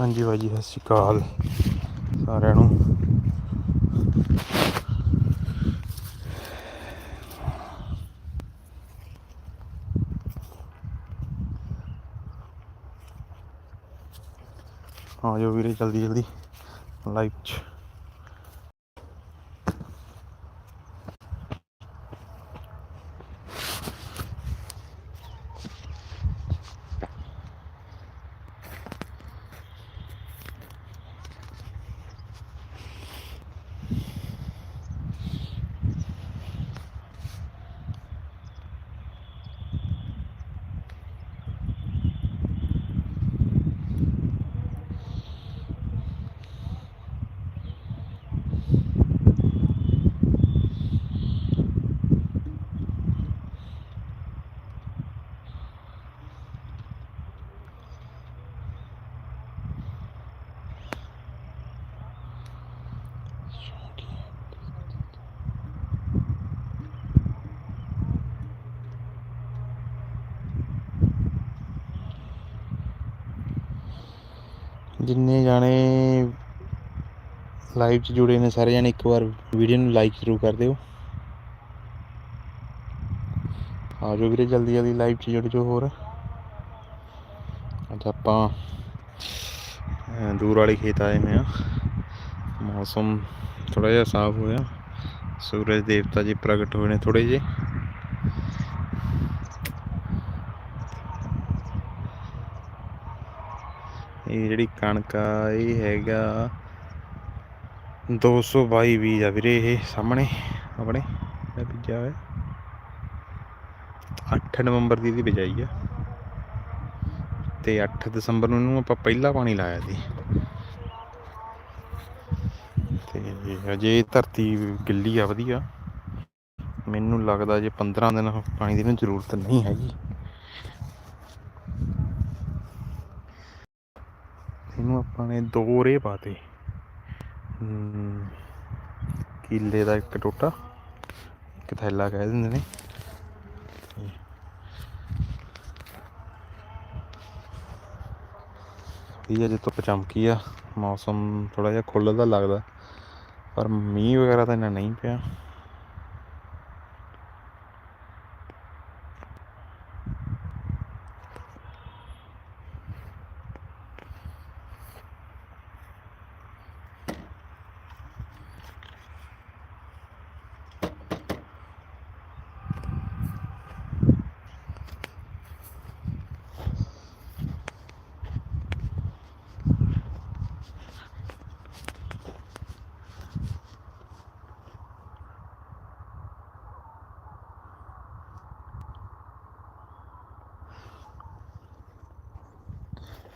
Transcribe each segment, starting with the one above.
ਹਾਂਜੀ ਬਾਈ ਜੀ ਸਤਿ ਸ਼੍ਰੀ ਅਕਾਲ ਸਾਰਿਆਂ ਨੂੰ। ਆ ਜਾਓ ਵੀਰੇ ਜਲਦੀ ਜਲਦੀ ਲਾਈਵ ਚ। ਜਿੰਨੇ ਜਾਣੇ ਲਾਈਵ 'ਚ ਜੁੜੇ ਨੇ, ਸਾਰੇ ਜਾਣੇ ਇੱਕ ਵਾਰ ਵੀਡੀਓ ਨੂੰ ਲਾਈਕ ਜ਼ਰੂਰ ਕਰ ਦਿਓ। ਆ ਜਾਓ ਵੀਰੇ, ਜਲਦੀ ਜਲਦੀ ਲਾਈਵ 'ਚ ਜੁੜ ਜਾਓ ਹੋਰ। ਅੱਜ ਆਪਾਂ ਦੂਰ ਵਾਲੇ ਖੇਤ ਆਏ ਹੋਏ ਆ ਮੌਸਮ ਥੋੜਾ ਜਿਹਾ ਸਾਫ਼ ਹੋਇਆ। ਸੂਰਜ ਦੇਵਤਾ ਜੀ ਪ੍ਰਗਟ ਹੋਏ ਨੇ ਥੋੜੇ ਜਿਹੇ। ਇਹ ਜਿਹੜੀ ਕਣਕ ਆ, ਇਹ ਹੈਗਾ 222 ਬੀਜ ਆ ਵੀਰੇ ਇਹ ਸਾਹਮਣੇ, ਆਪਣੇ, ਇਹ ਬੀਜਿਆ ਹੋਇਆ। 8 ਨਵੰਬਰ ਦੀ ਇਹਦੀ ਬਿਜਾਈ ਆ। ਤੇ 8 ਦਸੰਬਰ ਨੂੰ ਇਹਨੂੰ ਆਪਾਂ ਪਹਿਲਾ ਪਾਣੀ ਲਾਇਆ ਸੀ। ਤੇ ਅਜੇ ਧਰਤੀ ਗਿੱਲੀ ਆ, ਵਧੀਆ। ਮੈਨੂੰ ਲੱਗਦਾ ਜੇ 15 ਦਿਨ ਪਾਣੀ ਦੀ ਨੂੰ ਜ਼ਰੂਰਤ ਨਹੀਂ ਹੈਗੀ। ਇਹਨੂੰ ਆਪਾਂ ਨੇ ਦੋ ਰੇ ਪਾਤੇ। ਹਮ, ਕਿੱਲੇ ਦਾ ਇੱਕ ਟੋਟਾ ਇੱਕ ਥੈਲਾ ਕਹਿ ਦਿੰਦੇ ਨੇ। ਇਹ ਅਜੇ ਧੁੱਪ ਚਮਕੀ ਆ ਮੌਸਮ ਥੋੜਾ ਜਿਹਾ ਖੁੱਲਦਾ ਲੱਗਦਾ ਪਰ ਮੀਂਹ ਵਗੈਰਾ ਤਾਂ ਇੰਨਾ ਨਹੀਂ ਪਿਆ।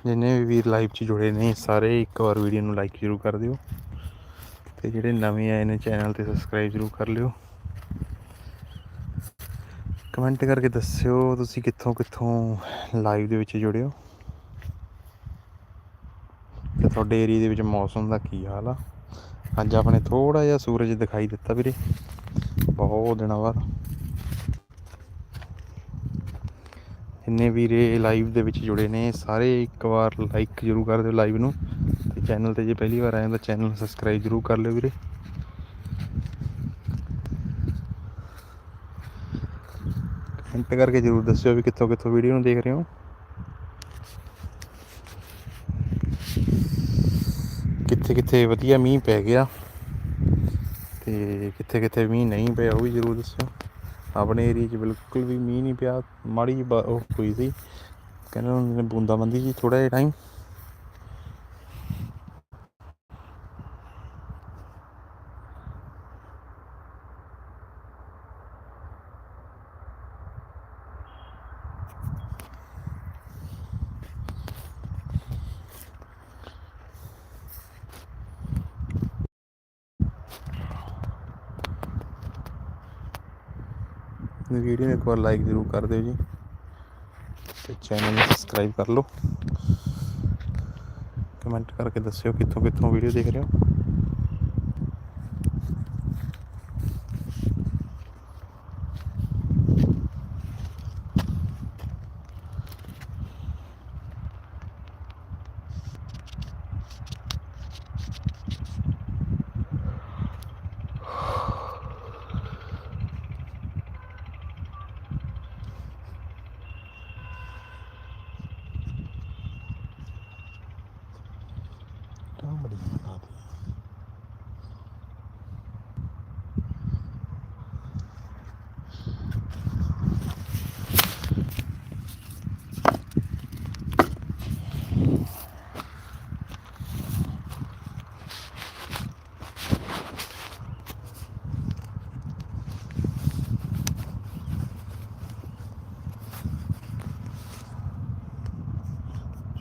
ਜਿੰਨੇ ਵੀ ਵੀਰ ਲਾਈਵ 'ਚ ਜੁੜੇ ਨੇ, ਸਾਰੇ ਇੱਕ ਵਾਰ ਵੀਡੀਓ ਨੂੰ ਲਾਈਕ ਜ਼ਰੂਰ ਕਰ ਦਿਓ। ਤੇ ਜਿਹੜੇ ਨਵੇਂ ਆਏ ਨੇ ਚੈਨਲ ਤੇ ਸਬਸਕ੍ਰਾਈਬ ਜ਼ਰੂਰ ਕਰ ਲਿਓ। ਕਮੈਂਟ ਕਰਕੇ ਦੱਸਿਓ ਤੁਸੀਂ ਕਿੱਥੋਂ ਕਿੱਥੋਂ ਲਾਈਵ ਦੇ ਵਿੱਚ ਜੁੜਿਓ ਹੋ। ਤੇ ਤੁਹਾਡੇ ਏਰੀਆ ਦੇ ਵਿੱਚ ਮੌਸਮ ਦਾ ਕੀ ਹਾਲ ਆ? ਅੱਜ ਆਪਣੇ ਥੋੜਾ ਜਿਹਾ ਸੂਰਜ ਦਿਖਾਈ ਦਿੱਤਾ ਵੀਰੇ। ਬਹੁਤ ਦਿਨਾਂ ਬਾਅਦ। ਜਿੰਨੇ ਵੀਰੇ ਲਾਈਵ ਦੇ ਵਿੱਚ ਜੁੜੇ ਨੇ, ਸਾਰੇ ਇੱਕ ਵਾਰ ਲਾਈਕ ਜ਼ਰੂਰ ਕਰ ਦਿਓ ਲਾਈਵ ਨੂੰ ਤੇ ਚੈਨਲ ਤੇ ਜੇ ਪਹਿਲੀ ਵਾਰ ਆਏ ਤਾਂ ਚੈਨਲ ਸਬਸਕ੍ਰਾਈਬ ਜ਼ਰੂਰ ਕਰ ਲਿਓ ਵੀਰੇ। ਕਮੈਂਟ ਕਰਕੇ ਜ਼ਰੂਰ ਦੱਸਿਓ ਵੀ ਕਿੱਥੋਂ ਕਿੱਥੋਂ ਵੀਡੀਓ ਨੂੰ ਦੇਖ ਰਹੇ ਹੋ। ਕਿੱਥੇ ਕਿੱਥੇ ਵਧੀਆ ਮੀਂਹ ਪੈ ਗਿਆ ਤੇ ਕਿੱਥੇ ਕਿੱਥੇ ਮੀਂਹ ਨਹੀਂ ਪਿਆ ਉਹ ਵੀ ਜ਼ਰੂਰ ਦੱਸਿਓ। ਆਪਣੇ ਏਰੀਆ 'ਚ ਬਿਲਕੁਲ ਵੀ ਮੀਂਹ ਨਹੀਂ ਪਿਆ, ਮਾੜੀ ਜਿਹੀ ਬਾ- ਉਹ ਹੋਈ ਸੀ। ਕਹਿੰਦੇ ਉਹਨਾਂ ਨੇ ਬੂੰਦਾਬੰਦੀ ਜੀ ਥੋੜਾ ਜਿਹਾ ਟਾਈਮ ਵੀਡੀਓ ਨੂੰ ਇੱਕ ਵਾਰ ਲਾਈਕ ਜ਼ਰੂਰ ਕਰ ਦਿਓ ਜੀ ਤੇ ਚੈਨਲ ਨੂੰ ਸਬਸਕ੍ਰਾਈਬ ਕਰ ਲਓ। ਕਮੈਂਟ ਕਰਕੇ ਦੱਸਿਓ ਕਿੱਥੋਂ ਕਿੱਥੋਂ ਵੀਡੀਓ ਦੇਖ ਰਹੇ ਹੋ।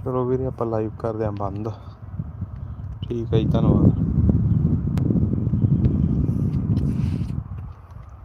Pero viene para la yucar de Ambanda. ਠੀਕ ਹੈ ਜੀ ਧੰਨਵਾਦ